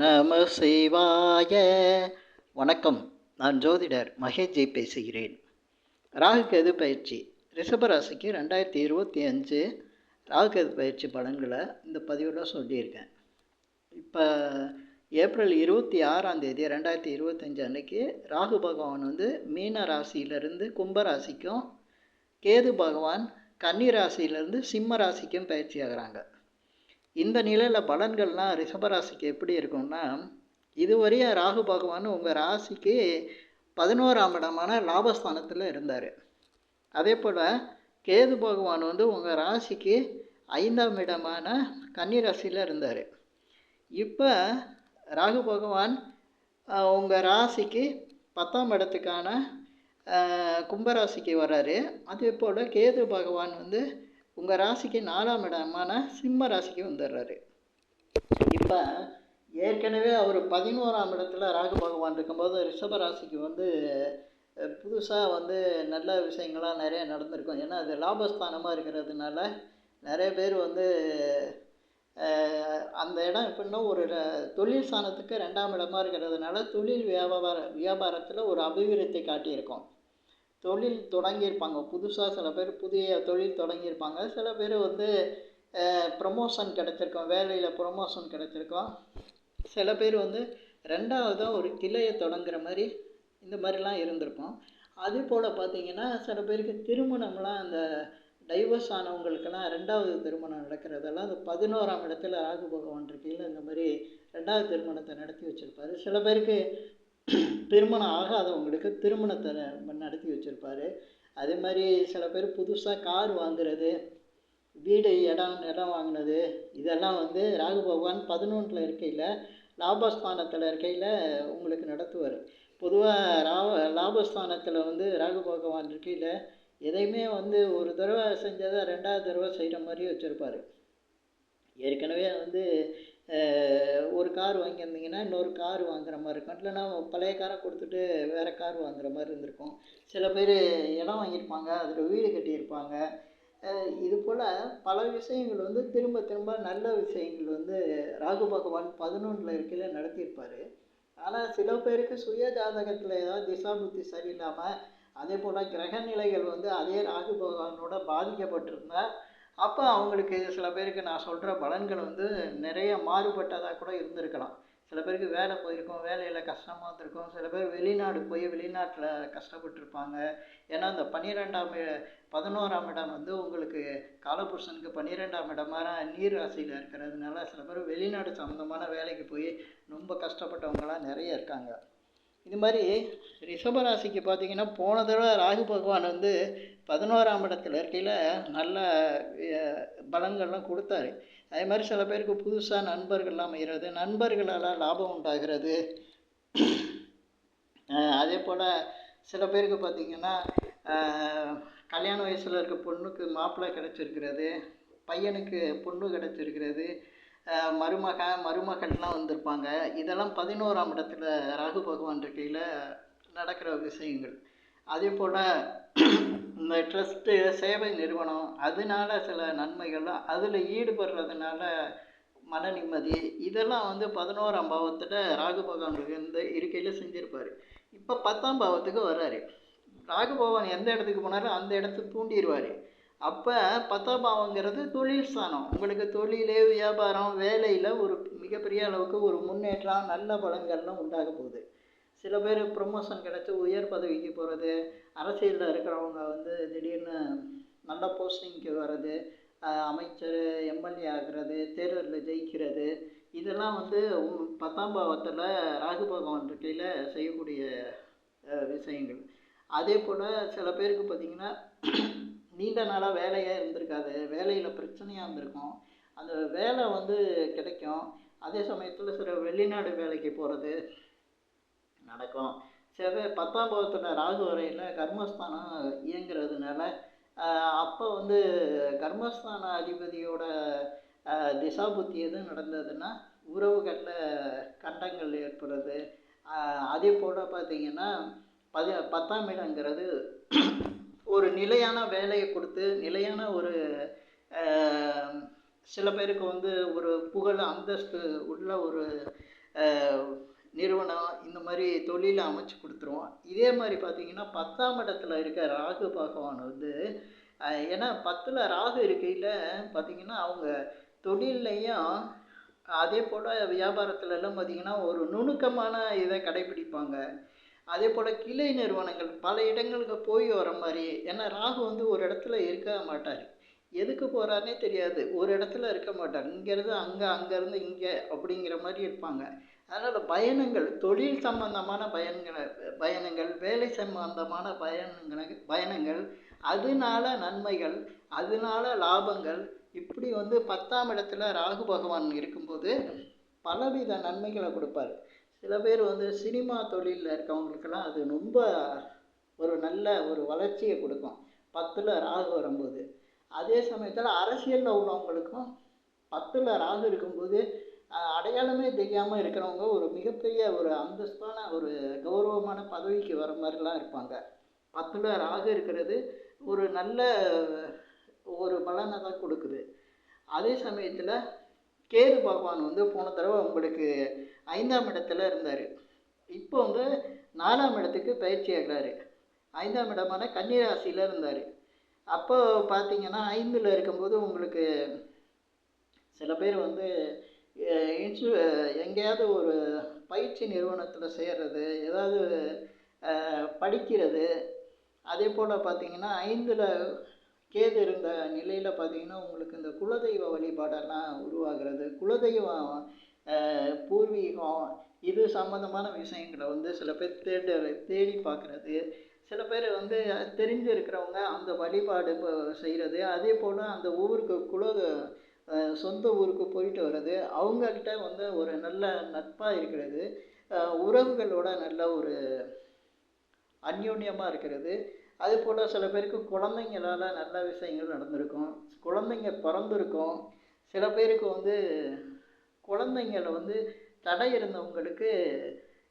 நம சிவாய. வணக்கம். நான் ஜோதிடர் மகேஷ்ஜி பேசுகிறேன். ராகு கேது பயிற்சி? ரிஷபராசிக்கு ரெண்டாயிரத்தி இருபத்தி அஞ்சு ராகு கேது பயிற்சி பலன்களை இந்த பதிவில் சொல்லியிருக்கேன். இப்போ ஏப்ரல் இருபத்தி ஆறாம் தேதி ரெண்டாயிரத்தி இருபத்தஞ்சு அன்னைக்கு ராகு பகவான் வந்து மீன ராசியிலிருந்து கும்ப ராசிக்கும் கேது பகவான் கன்னி ராசியிலேருந்து சிம்ம ராசிக்கும் பயிற்சி ஆகிறாங்க. இந்த நிலையில் பலன்கள்லாம் ரிஷபராசிக்கு எப்படி இருக்கும்னா இதுவரையும் ராகு பகவான் உங்கள் ராசிக்கு பதினோராம் இடமான லாபஸ்தானத்தில் இருந்தார். அதே போல் கேது பகவான் வந்து உங்கள் ராசிக்கு ஐந்தாம் இடமான கன்னி ராசியில் இருந்தார். இப்போ ராகு பகவான் உங்கள் ராசிக்கு பத்தாம் இடத்துக்கான கும்பராசிக்கு வர்றாரு அதே போல் கேது பகவான் வந்து உங்கள் ராசிக்கு நாலாம் இடமான சிம்ம ராசிக்கு வந்துடுறாரு. இப்போ ஏற்கனவே அவர் பதினோராம் இடத்துல ராகு பகவான் இருக்கும்போது ரிஷப ராசிக்கு வந்து புதுசாக வந்து நல்ல விஷயங்களாக நிறைய நடந்திருக்கும். ஏன்னா அது லாபஸ்தானமாக இருக்கிறதுனால நிறைய பேர் வந்து அந்த இடம் எப்படின்னா ஒரு தொழில் ஸ்தானத்துக்கு ரெண்டாம் இடமா இருக்கிறதுனால தொழில் வியாபார வியாபாரத்தில் ஒரு அபிவிருத்தி காட்டியிருக்கோம். தொழில் தொடங்கியிருப்பாங்க. புதுசாக சில பேர் புதிய தொழில் தொடங்கியிருப்பாங்க. சில பேர் வந்து ப்ரமோஷன் கிடச்சிருக்கோம். வேலையில் ப்ரமோஷன் கிடச்சிருக்கோம். சில பேர் வந்து ரெண்டாவதாக ஒரு கிளையை தொடங்குற மாதிரி இந்த மாதிரிலாம் இருந்திருக்கும். அதே போல் பார்த்திங்கன்னா சில பேருக்கு திருமணம்லாம் அந்த டைவர்ஸ் ஆனவங்களுக்கெல்லாம் ரெண்டாவது திருமணம் நடக்கிறதெல்லாம் அந்த பதினோராம் இடத்துல ராகு பகவான் இருக்கையில் இந்த மாதிரி ரெண்டாவது திருமணத்தை நடத்தி வச்சுருப்பாரு. சில பேருக்கு திருமணம் ஆகாதவங்களுக்கு திருமணத்தை நடத்தி வச்சுருப்பாரு. அதே மாதிரி சில பேர் புதுசாக கார் வாங்குறது வீடு இடம் இடம் வாங்கினது இதெல்லாம் வந்து ராகு பகவான் பதினொன்றில் இருக்கையில் லாபஸ்தானத்தில் இருக்கையில் உங்களுக்கு நடத்துவார். பொதுவாக ராவ லாபஸ்தானத்தில் வந்து ராகு பகவான் இருக்கையில் எதையுமே வந்து ஒரு தடவை செஞ்சதை ரெண்டாவது தடவை செய்கிற மாதிரி வச்சுருப்பார். ஏற்கனவே வந்து ஒரு கார் வாங்கியிருந்தீங்கன்னா இன்னொரு கார் வாங்குற மாதிரி இருக்கும். இல்லைன்னா பழைய காரை கொடுத்துட்டு வேறு கார் வாங்குற மாதிரி இருந்திருக்கும். சில பேர் இடம் வாங்கியிருப்பாங்க அதில் வீடு கட்டியிருப்பாங்க. இது போல் பல விஷயங்கள் வந்து திரும்ப திரும்ப நல்ல விஷயங்கள் வந்து ராகு பகவான் பதினொன்றில் இருக்கையில் நடத்தியிருப்பார். ஆனால் சில பேருக்கு சுய ஜாதகத்தில் ஏதாவது திசாபுத்தி சரியில்லாமல் அதே போல் கிரக நிலைகள் வந்து அதே ராகு பகவானோட பாதிக்கப்பட்டிருந்தால் அப்போ அவங்களுக்கு சில பேருக்கு நான் சொல்கிற பலன்கள் வந்து நிறைய மாறுபட்டதாக கூட இருந்திருக்கலாம். சில பேருக்கு வேலை போயிருக்கும் வேலையில் கஷ்டமாக இருந்திருக்கும். சில பேர் வெளிநாடு போய் வெளிநாட்டில் கஷ்டப்பட்டுருப்பாங்க. ஏன்னா இந்த பன்னிரெண்டாம் பதினோராம் இடம் வந்து உங்களுக்கு காலபுருஷனுக்கு பன்னிரெண்டாம் இடமான நீர் ராசியில் இருக்கிறதுனால சில பேர் வெளிநாடு சம்மந்தமான வேலைக்கு போய் ரொம்ப கஷ்டப்பட்டவங்களாம் நிறைய இருக்காங்க. இது மாதிரி ரிஷபராசிக்கு பார்த்தீங்கன்னா போன தடவை ராகு பகவான் வந்து பதினோராம் இடத்துல இருக்கையில் நல்ல பலன்கள்லாம் கொடுத்தாரு. அதே மாதிரி சில பேருக்கு புதுசாக நண்பர்கள்லாம் அமைகிறது. நண்பர்களால் லாபம் உண்டாகிறது. அதே போல் சில பேருக்கு பார்த்திங்கன்னா கல்யாண வயசில் இருக்க பொண்ணுக்கு மாப்பிள்ளை கிடச்சிருக்கிறது பையனுக்கு பொண்ணு கிடச்சிருக்கிறது மருமக மருமகள்லாம் வந்திருப்பாங்க. இதெல்லாம் பதினோராம் இடத்துல ராகு பகவான் இருக்கையில் நடக்கிற விஷயங்கள். அதே போல் இந்த ட்ரஸ்ட்டு சேவை நிறுவனம் அதனால சில நன்மைகள் அதில் ஈடுபடுறதுனால மன நிம்மதி இதெல்லாம் வந்து பதினோராம் பாவத்தில் ராகு பகவான் இந்த இருக்கையில் செஞ்சுருப்பார். இப்போ பத்தாம் பாவத்துக்கு வர்றாரு. ராகு பகவான் எந்த இடத்துக்கு போனாலும் அந்த இடத்த தூண்டிடுவார் அப்போ பத்தாம் பாவங்கிறது தொழில் ஸ்தானம். உங்களுக்கு தொழிலே வியாபாரம் வேலையில் ஒரு மிகப்பெரிய அளவுக்கு ஒரு முன்னேற்றம் நல்ல பலன்கள்லாம் உண்டாக போகுது. சில பேர் ப்ரொமோஷன் கிடச்சி உயர் பதவிக்கு போகிறது அரசியலில் இருக்கிறவங்க வந்து திடீர்னு நல்ல போஸ்டிங்க்கு வர்றது அமைச்சர் எம்எல்ஏ ஆகிறது தேர்தலில் ஜெயிக்கிறது இதெல்லாம் வந்து பத்தாம் பாவத்தில் ராகு பகவான் இருக்கையில் செய்யக்கூடிய விஷயங்கள். அதே போல் சில பேருக்கு பார்த்திங்கன்னா நீண்ட நாளாக வேலையாக இருந்திருக்காது. வேலையில் பிரச்சனையாக இருந்திருக்கும். அந்த வேலை வந்து கிடைக்கும். அதே சமயத்தில் சில வெளிநாடு வேலைக்கு போகிறது இருக்கும். சில பத்தாம் பாவத்தில் ராகு வரையில் கர்மஸ்தானம் இயங்குறதுனால அப்போ வந்து கர்மஸ்தான அதிபதியோட திசாபுத்தி எதுவும் நடந்ததுன்னா உறவுகளில் கண்டங்கள் ஏற்படுறது. அதே போல் பார்த்திங்கன்னா பதி பத்தாம் இடங்கிறது ஒரு நிலையான வேலையை கொடுத்து நிலையான ஒரு சில பேருக்கு வந்து ஒரு புகழ் அந்தஸ்து உள்ள ஒரு நிறுவனம் இந்த மாதிரி தொழிலை அமைச்சு கொடுத்துரும். இதே மாதிரி பார்த்தீங்கன்னா பத்தாம் இடத்துல இருக்க ராகு பகவான் வந்து ஏன்னா பத்தில் ராகு இருக்கையில் பார்த்தீங்கன்னா அவங்க தொழில்லையும் அதே போல் வியாபாரத்துலலாம் பார்த்திங்கன்னா பார்த்தீங்கன்னா ஒரு நுணுக்கமான இதை கடைபிடிப்பாங்க. அதே போல் கிளை நிறுவனங்கள் பல இடங்களுக்கு போய் வர மாதிரி ஏன்னா ராகு வந்து ஒரு இடத்துல இருக்க மாட்டார். எதுக்கு போகிறாருனே தெரியாது. ஒரு இடத்துல இருக்க மாட்டார். இங்கேருந்து அங்கே அங்கேருந்து இங்கே அப்படிங்கிற மாதிரி இருப்பாங்க. அதனால் பயணங்கள் தொழில் சம்பந்தமான பயன்களை பயணங்கள் வேலை சம்பந்தமான பயணங்களை பயணங்கள் அதனால நன்மைகள் அதனால லாபங்கள் இப்படி வந்து பத்தாம் இடத்துல ராகு பகவான் இருக்கும்போது பலவித நன்மைகளை கொடுப்பாரு. சில பேர் வந்து சினிமா தொழிலில் இருக்கவங்களுக்கெல்லாம் அது ரொம்ப ஒரு நல்ல ஒரு வளர்ச்சியை கொடுக்கும். பத்தில் ராகு வரும்போது. அதே சமயத்தில் அரசியலில் உள்ளவங்களுக்கும் பத்தில் ராகு இருக்கும்போது அடையாளமே தெரியாமல் இருக்கிறவங்க ஒரு மிகப்பெரிய ஒரு அந்தஸ்தான ஒரு கௌரவமான பதவிக்கு வர மாதிரிலாம் இருப்பாங்க. பத்தில் ராகு இருக்கிறது ஒரு நல்ல ஒரு பலனை தான் கொடுக்குது. அதே சமயத்தில் கேது பகவான் வந்து போன தடவை உங்களுக்கு ஐந்தாம் இடத்துல இருந்தார். இப்போ வந்து நாலாம் இடத்துக்கு பயிற்சி ஆகிறாரு. ஐந்தாம் இடமான கன்னிராசியில் இருந்தார். அப்போ பார்த்தீங்கன்னா ஐந்தில் இருக்கும்போது உங்களுக்கு சில பேர் வந்து இன்சு எங்கேயாவது ஒரு பயிற்சி நிறுவனத்தில் சேர்கிறது ஏதாவது படிக்கிறது அதே போல் பார்த்தீங்கன்னா ஐந்தில் கேது இருந்த நிலையில் பார்த்தீங்கன்னா உங்களுக்கு இந்த குலதெய்வ வழிபாடெல்லாம் உருவாகிறது. குலதெய்வம் பூர்வீகம் இது சம்மந்தமான விஷயங்களை வந்து சில பேர் தேட தேடி பார்க்குறது சில பேர் வந்து தெரிஞ்சிருக்கிறவங்க அந்த வழிபாடு செய்கிறது அதே போல் அந்த ஊருக்கு குல சொந்த ஊருக்கு போயிட்டு வர்றது அவங்கள்ட்ட வந்து ஒரு நல்ல நட்பாக இருக்கிறது உறவுகளோட நல்ல ஒரு அந்யோன்யமாக இருக்கிறது. அது போல் சில பேருக்கு குழந்தைங்களால நல்ல விஷயங்கள் நடந்திருக்கும். குழந்தைங்க பிறந்திருக்கும். சில பேருக்கு வந்து குழந்தைங்கள வந்து தடை இருந்தவங்களுக்கு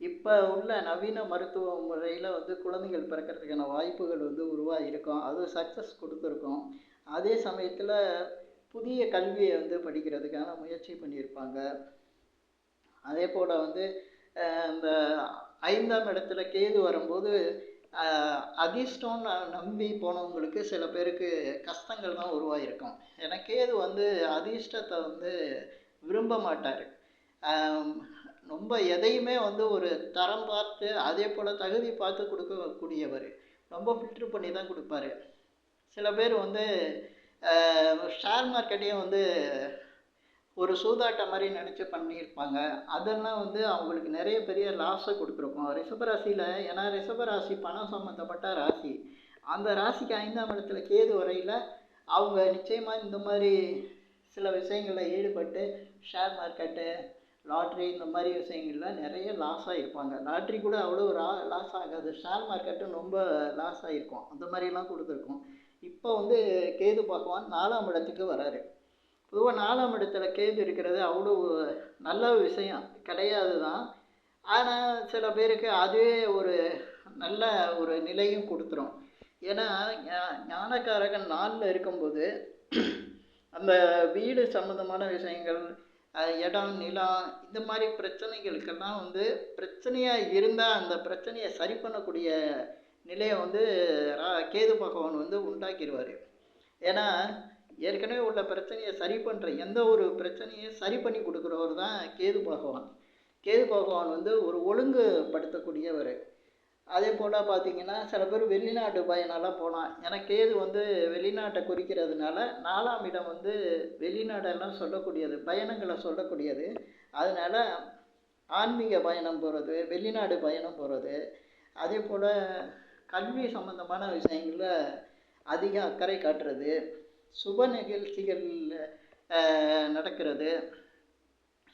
இப்போ உள்ள நவீன மருத்துவ முறையில் வந்து குழந்தைகள் பிறக்கிறதுக்கான வாய்ப்புகள் வந்து உருவாகிருக்கும் அது சக்ஸஸ் கொடுத்துருக்கோம். அதே சமயத்தில் புதிய கல்வியை வந்து படிக்கிறதுக்கான முயற்சி பண்ணியிருப்பாங்க. அதே போல் வந்து இந்த ஐந்தாம் இடத்துல கேது வரும்போது அஹ், அதிர்ஷ்டம்னு நம்பி போனவங்களுக்கு சில பேருக்கு கஷ்டங்கள் தான் உருவாகிருக்கும் ஏன்னா கேது வந்து அதிர்ஷ்டத்தை வந்து விரும்ப மாட்டார். ரொம்ப எதையுமே வந்து ஒரு தரம் பார்த்து அதே போல் தகுதி பார்த்து கொடுக்கக்கூடியவர். ரொம்ப ஃபில்ட்ரு பண்ணி தான் கொடுப்பாரு. சில பேர் வந்து ஷேர் மார்க்கெட்டையும் வந்து ஒரு சூதாட்டம் மாதிரி நினச்சி பண்ணியிருப்பாங்க. அதெல்லாம் வந்து அவங்களுக்கு நிறைய பெரிய லாஸை கொடுத்துருக்கும். ரிஷபராசியில் ஏன்னா ரிஷபராசி பணம் சம்மந்தப்பட்ட ராசி. அந்த ராசிக்கு ஐந்தாம் இடத்துல கேது வரையில் அவங்க நிச்சயமாக இந்த மாதிரி சில விஷயங்களில் ஈடுபட்டு ஷேர் மார்க்கெட்டு லாட்ரி இந்த மாதிரி விஷயங்களில் நிறைய லாஸ் ஆகிருப்பாங்க லாட்ரி கூட அவ்வளோ ரா லாஸ் ஆகாது. ஷேர் மார்க்கெட்டும் ரொம்ப லாஸ் ஆகிருக்கும் அந்த மாதிரிலாம் கொடுத்துருக்கோம். இப்போ வந்து கேது பகவான் நாலாம் இடத்துக்கு வராரு. பொதுவாக நாலாம் இடத்துல கேது இருக்கிறது அவ்வளோ நல்ல விஷயம் கிடையாது தான் ஆனால் சில பேருக்கு அதுவே ஒரு நல்ல ஒரு நிலையும் கொடுத்துரும். ஏன்னா ஞானக்காரகன் நாளில் இருக்கும்போது அந்த வீடு சம்மந்தமான விஷயங்கள் இடம் நிலம் இந்த மாதிரி பிரச்சனைகளுக்கெல்லாம் வந்து பிரச்சனையாக இருந்தால் அந்த பிரச்சனையை சரி பண்ணக்கூடிய நிலையை வந்து ரா- கேது பகவான் வந்து உண்டாக்கிடுவார். ஏன்னா ஏற்கனவே உள்ள பிரச்சனையை சரி பண்ணுற எந்த ஒரு பிரச்சனையும் சரி பண்ணி கொடுக்குறவர் தான் கேது பகவான். கேது பகவான் வந்து ஒரு ஒழுங்குபடுத்தக்கூடியவர். அதே போல் பார்த்தீங்கன்னா சில பேர் வெளிநாட்டு பயனெல்லாம் போகலாம். ஏன்னா கேது வந்து வெளிநாட்டை குறிக்கிறதுனால நாலாம் இடம் வந்து வெளிநாடெல்லாம் சொல்லக்கூடியது பயணங்களை சொல்லக்கூடியது. அதனால் ஆன்மீக பயணம் போகிறது வெளிநாடு பயணம் போகிறது அதே போல் கல்வி சம்பந்தமான விஷயங்களில் அதிக அக்கறை காட்டுறது சுப நிகழ்ச்சிகள் நடக்கிறது.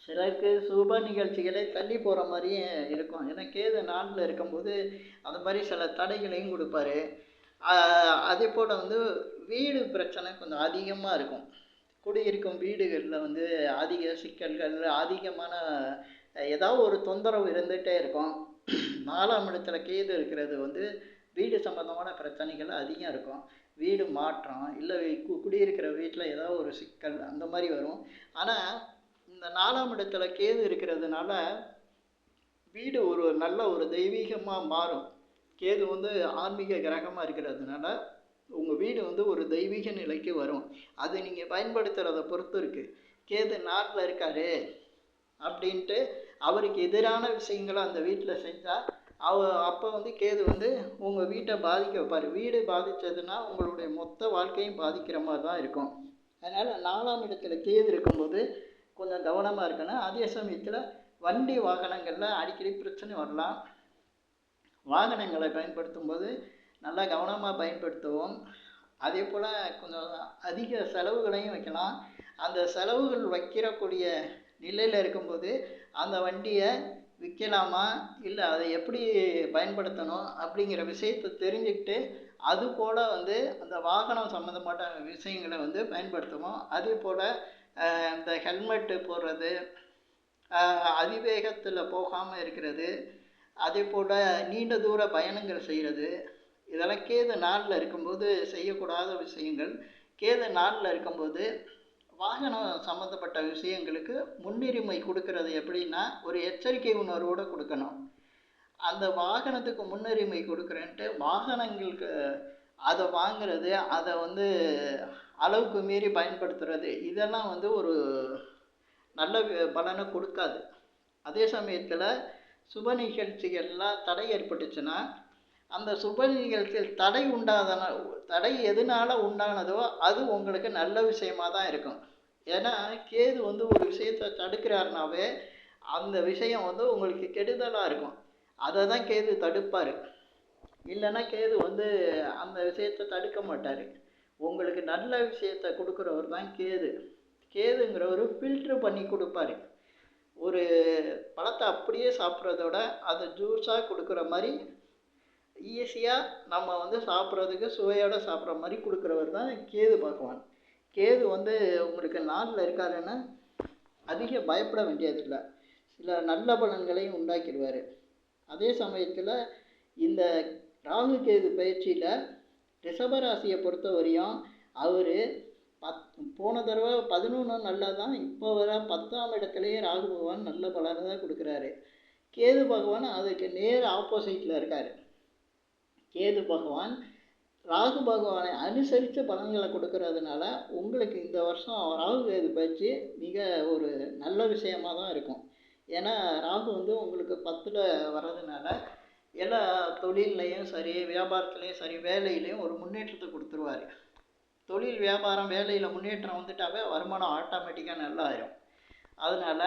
சிலருக்கு சுப நிகழ்ச்சிகளே தள்ளி போகிற மாதிரியும் இருக்கும். ஏன்னா கேது நாளில் இருக்கும்போது அந்த மாதிரி சில தடைகளையும் கொடுப்பாரு. அதே போல் வந்து வீடு பிரச்சனை கொஞ்சம் அதிகமாக இருக்கும். குடியிருக்கும் வீடுகளில் வந்து அதிக சிக்கல்கள் அதிகமான ஏதாவது ஒரு தொந்தரவு இருந்துகிட்டே இருக்கும். நாலாம் இடத்துல கேது இருக்கிறது வந்து வீடு சம்மந்தமான பிரச்சனைகள் அதிகம் இருக்கும். வீடு மாற்றம் இல்லை கு குடியிருக்கிற வீட்டில் ஏதாவது ஒரு சிக்கல் அந்த மாதிரி வரும். ஆனால் இந்த நாலாம் இடத்துல கேது இருக்கிறதுனால வீடு ஒரு நல்ல ஒரு தெய்வீகமாக மாறும். கேது வந்து ஆன்மீக கிரகமாக இருக்கிறதுனால உங்கள் வீடு வந்து ஒரு தெய்வீக நிலைக்கு வரும். அது நீங்கள் பயன்படுத்துகிறத பொறுத்து இருக்குது கேது நாட்டில் இருக்காரு அப்படின்ட்டு அவருக்கு எதிரான விஷயங்களை அந்த வீட்டில் செஞ்சால் அவ அப்போ வந்து கேது வந்து உங்கள் வீட்டை பாதிக்க வைப்பார். வீடு பாதித்ததுன்னா உங்களுடைய மொத்த வாழ்க்கையும் பாதிக்கிற மாதிரி தான் இருக்கும். அதனால் நாலாம் இடத்துல கேது இருக்கும்போது கொஞ்சம் கவனமாக இருக்கணும். அதே சமயத்தில் வண்டி வாகனங்களில் அடிக்கடி பிரச்சனை வரலாம். வாகனங்களை பயன்படுத்தும் போது நல்லா கவனமாக பயன்படுத்துவோம். அதே போல் கொஞ்சம் அதிக செலவுகளையும் வைக்கலாம். அந்த செலவுகள் வைக்கிறக்கூடிய நிலையில் இருக்கும்போது அந்த வண்டியை விற்கலாமா? இல்லை அதை எப்படி பயன்படுத்தணும் அப்படிங்கிற விஷயத்தை தெரிஞ்சுக்கிட்டு அது போல் வந்து அந்த வாகனம் சம்மந்தப்பட்ட விஷயங்களை வந்து பயன்படுத்துவோம் அதே போல் இந்த ஹெல்மெட்டு போடுறது அதிவேகத்தில் போகாமல் இருக்கிறது அதே போல் நீண்ட தூர பயணங்கள் செய்கிறது இதெல்லாம் கேது நாளில் இருக்கும்போது செய்யக்கூடாத விஷயங்கள். கேது நாளில் இருக்கும்போது வாகனம் சம்மந்தப்பட்ட விஷயங்களுக்கு முன்னுரிமை கொடுக்கறது எப்படின்னா ஒரு எச்சரிக்கை உணர்வோடு கொடுக்கணும். அந்த வாகனத்துக்கு முன்னுரிமை கொடுக்குறேன்ட்டு வாகனங்களுக்கு அதை வாங்குறது அதை வந்து அளவுக்கு மீறி பயன்படுத்துறது இதெல்லாம் வந்து ஒரு நல்ல பலனை கொடுக்காது. அதே சமயத்தில் சுப நிகழ்ச்சிகள்லாம் தடை ஏற்பட்டுச்சுன்னா அந்த சுப நிகழ்ச்சியில் தடை உண்டாதன தடை எதனால் உண்டானதோ அது உங்களுக்கு நல்ல விஷயமாக தான் இருக்கும். ஏன்னா கேது வந்து ஒரு விஷயத்தை தடுக்கிறாருனாவே அந்த விஷயம் வந்து உங்களுக்கு கெடுதலாக இருக்கும். அதை தான் கேது தடுப்பார். இல்லைன்னா கேது வந்து அந்த விஷயத்தை தடுக்க மாட்டார். உங்களுக்கு நல்ல விஷயத்தை கொடுக்குறவர் தான் கேது. கேதுங்கிறவர் ஃபில்ட்ரு பண்ணி கொடுப்பாரு. ஒரு பழத்தை அப்படியே சாப்பிட்றதோட அதை ஜூஸாக கொடுக்குற மாதிரி ஈஸியாக நம்ம வந்து சாப்பிட்றதுக்கு சுவையோடு சாப்பிட்ற மாதிரி கொடுக்குறவர் தான் கேது பகவான். கேது வந்து உங்களுக்கு நாளில் இருக்காருன்னா அதிக பயப்பட வேண்டியதில்லை. சில நல்ல பலன்களையும் உண்டாக்கிடுவார். அதே சமயத்தில் இந்த ராகு கேது பயிற்சியில் ரிஷபராசியை பொறுத்த வரையும் அவர் பத் போன தடவை பதினொன்று நல்லா தான் இப்போ வர பத்தாம் இடத்துலையே ராகு பகவான் நல்ல பலனை தான் கொடுக்குறாரு. கேது பகவான் அதுக்கு நேர் ஆப்போசிட்டில் இருக்கார். கேது பகவான் ராகு பகவானை அனுசரித்து பலன்களை கொடுக்கறதுனால உங்களுக்கு இந்த வருஷம் ராகு கேது பயிற்சி மிக ஒரு நல்ல விஷயமாக தான் இருக்கும். ஏன்னா ராகு வந்து உங்களுக்கு பத்தில் வர்றதுனால எல்லா தொழில்லையும் சரி வியாபாரத்துலேயும் சரி வேலையிலையும் ஒரு முன்னேற்றத்தை கொடுத்துருவார். தொழில் வியாபாரம் வேலையில் முன்னேற்றம் வந்துட்டாவே வருமானம் ஆட்டோமேட்டிக்காக நல்லா ஆயிரும். அதனால்